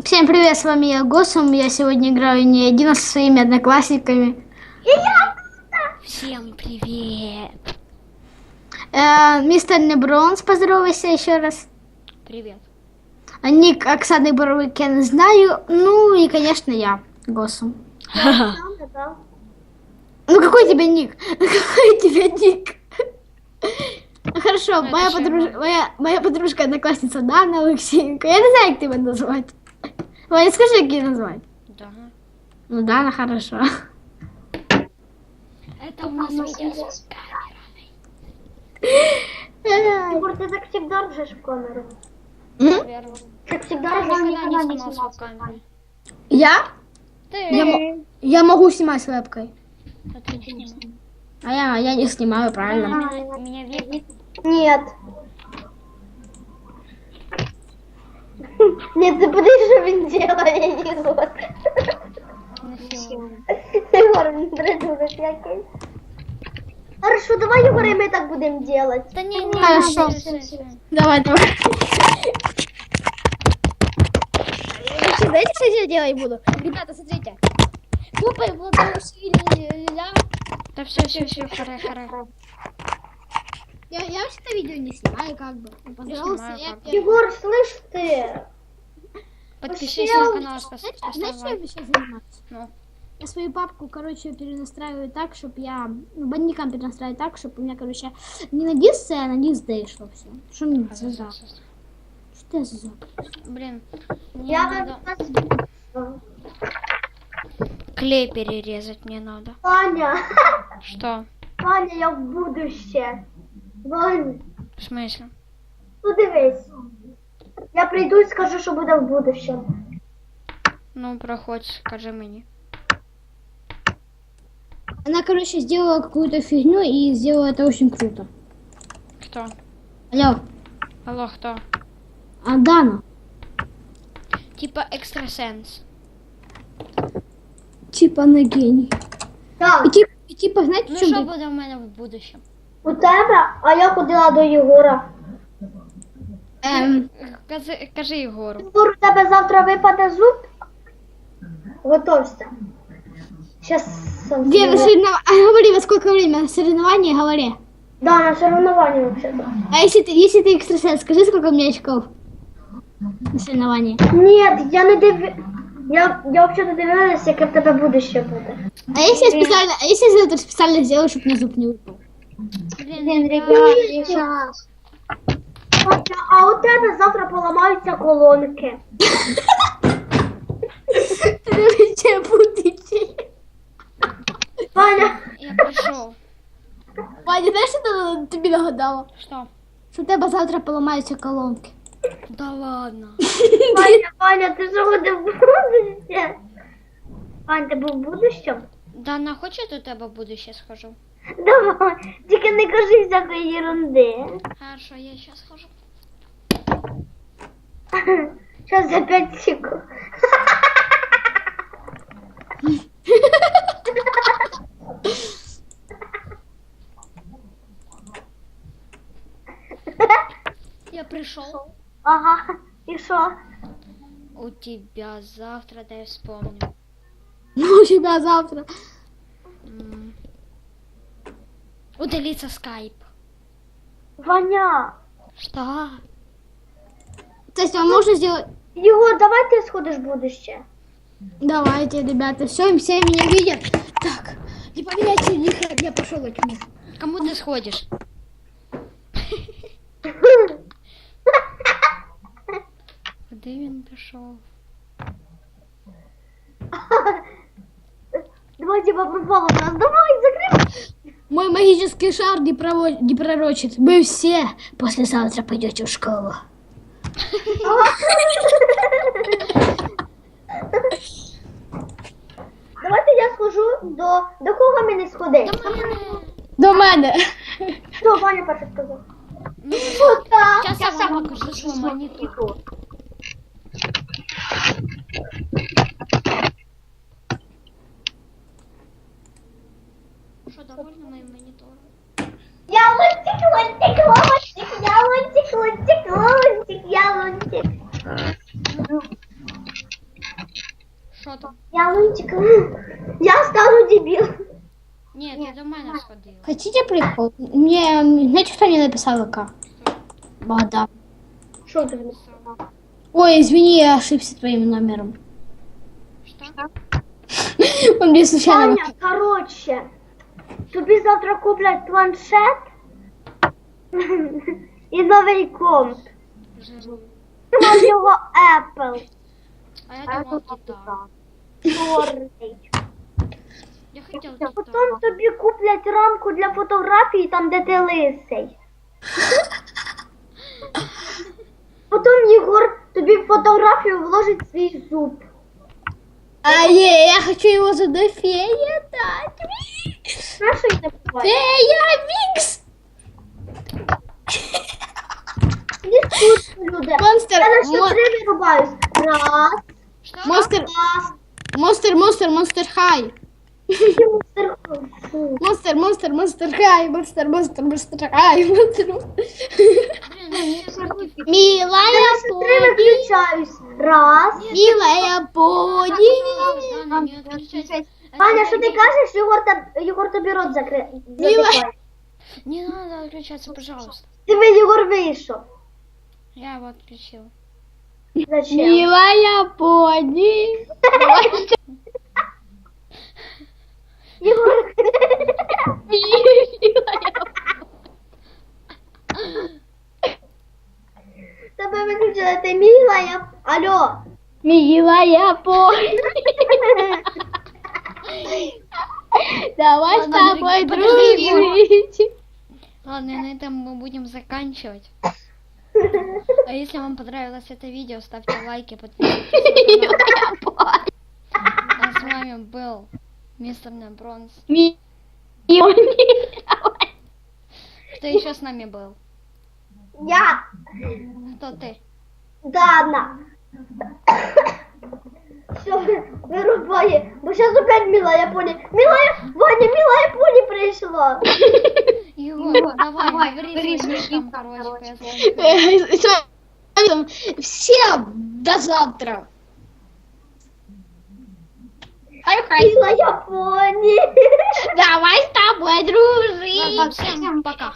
Всем привет, с вами я Госум. Я сегодня играю не один, а со своими одноклассниками. Всем привет. Э, мистер Небронс, поздоровайся еще раз. Привет. А Ник Оксаны Боровик я не знаю. Ну и, конечно, я, Госум. Ну какой тебе ник? Какой тебе ник? Хорошо, Ну, моя, же подруж... я. моя, моя подружка одноклассница Дана Алексеенко. Я не знаю, как тебя назвать. Ваня, скажи, как ее назвать. Да. Ну, Дана, хорошо. Это у нас видео с Егор, ты так всегда ржешь в камеру. Камерой. Как всегда Я ржешь, никогда не снимал камеру. Я? Я, я могу снимать с вебкой. А ты не снимал. А я, я не снимаю, правильно. Меня видно? Нет. Нет, ты подожди, что він делає, Єгор. Насилую. Єгор, він придурок якийсь. Хорошо, давай, Егор, и мы так будем делать. Да не, не, Хорошо. не, не, не, не. Давай, давай. Вообще, знаете, что я делать буду? Ребята, смотрите. Хлопаем в ладоши или ля. Да все, все, все, харе, харе. Я, я вообще-то видео не снимаю, как бы. Ну, Пожалуйста, снимаю, я... как бы. я- Егор, слышь ты? Подпишись Вообще, на канал, поставь знаете, чем я лайк. сейчас занимаюсь? Ну, Я свою папку, короче, перенастраиваю так, чтобы я... Ну, бандикам перенастраиваю так, чтобы у меня, короче, не на диск C, а на диск D шло все. Что мне за зап? Что это за? Блин, Я надо клей перерезать мне надо. Ваня, Что? Ваня, я в будуще. Ваня, В смысле? ну дивись. Я прийду і скажу, що буде в будущем. Ну, проходь, скажи мне. Она, короче, сделала какую-то фигню и сделала это очень круто. Кто? Алло, Алло, кто? а Дана? Типа экстрасенс. Типа на гений. Так, И, тип, и типа, знаете, Ну в чем що прик- буде в мене в будущем? у тебе, а я ходила до Єгора. Эм, Кажи, кажи Єгору. Єгор, у тебе завтра випаде зуб? Готовься. Сейчас. где на соревнов- а, говори, во сколько время соревнования, говори. Да, на соревновании вообще-то. А если ты, если ты экстрасенс, скажи, сколько у меня очков на соревновании. Нет, я не див... Я, я вообще-то дивилась, яке в тебе будущее буде. А если я специально, а если я завтра специально сделаю, чтобы мне зуб не выпал? Блін, Щас. А у тебе завтра поламаються колонки. Короче, будущее. Ваня, я прийшов. Ваня, знаешь, что тобі нагадала? Що? Що у тебе завтра поламаються колонки. Да ладно. Ваня, Ваня, ти що ходив в будуще? Ваня, ти був в будущем? Дана, хоче до тебе будуще схожу? Давай, тільки не кажи всякої ерунди. Хорошо, я сейчас схожу. Сейчас за 5 секунд. Я пришел. Ага, і що? У тебя завтра, дай вспомню. Ну, у тебя завтра. М. Удалиться скайп. Ваня, Что? То есть, а можно сделать... Єгор, давай ти сходиш в будуще. Давайте, ребята, все, все меня видят. Так, не поменяйте них, я пошел от них. Кому ты сходишь? Куди він пішов? Давай типа пропало в нас. Давай, закрывай. Мой магический шар не, прово- не пророчит. Вы все послезавтра пойдете в школу. Давайте я схожу до. До кого мені сходить? До мене. До мене. Хто Ваня перше сказав? Ну, Ну так. Сейчас я вам покажу свой монитор. Що, довольна моїм монітором? Я лунтик, лунтик, лунтик, я лунтик, лунтик, лунтик, я лунтик. Що там? Ялинчик. Я стану дебил. Ні, ти до мене сходила. Хотите прикол? Мне, знаете, кто мне написал ВК? Богдан. Что ты написала? Ой, извини, я ошибся твоим номером. Що? Он мне случайно... Аня, короче, тобі завтра куплять планшет і новий комп. Там його Apple. А я думала гітару. Чорний. Я Потім тобі куплять рамку для фотографії, там де ти лисий. Потім Єгор тобі в фотографію вложить свій зуб. А не, я хочу его за фея дать. Знаєш, що я буває? Фея Викс! Іди тут, люди. Монстр, Я на ще мо- три вирубаюсь. Раз, Що? монстр, раз. монстр, монстр, монстр хай. Монстр. Фу. Монстр, монстр, монстр хай, монстр, монстр, монстр хай, монстр. Блін, я все Я Милая на ще три пони, виключаюсь. Раз. милая пони. Дана, не отключайся. Аня, що ти кажеш? Єгор, та- Єгор тобі рот закри... закриває. Не надо отключаться, пожалуйста. Диви, Єгор вийшов. Я его отключил. Зачем? Милая пони. Єгор. Тебе виключили, ти мила, я... Алло. Милая пони. Давай с тобой подожди, дружить. Ладно, на этом мы будем заканчивать. А если вам понравилось это видео, ставьте лайки, подписывайтесь на канал. А с вами был мистер Небронс. Ми- Кто еще с нами был? Я Кто ты? Дана Все, вирубає. Бо зараз опять милая поні. Милая, Ваня, милая поні прийшла. Егор, давай, говори своим ником, короче. я знаю. Э, Всем до завтра. Хай-хай. Милая поні. Давай с тобой дружить. Ладно, всем пока.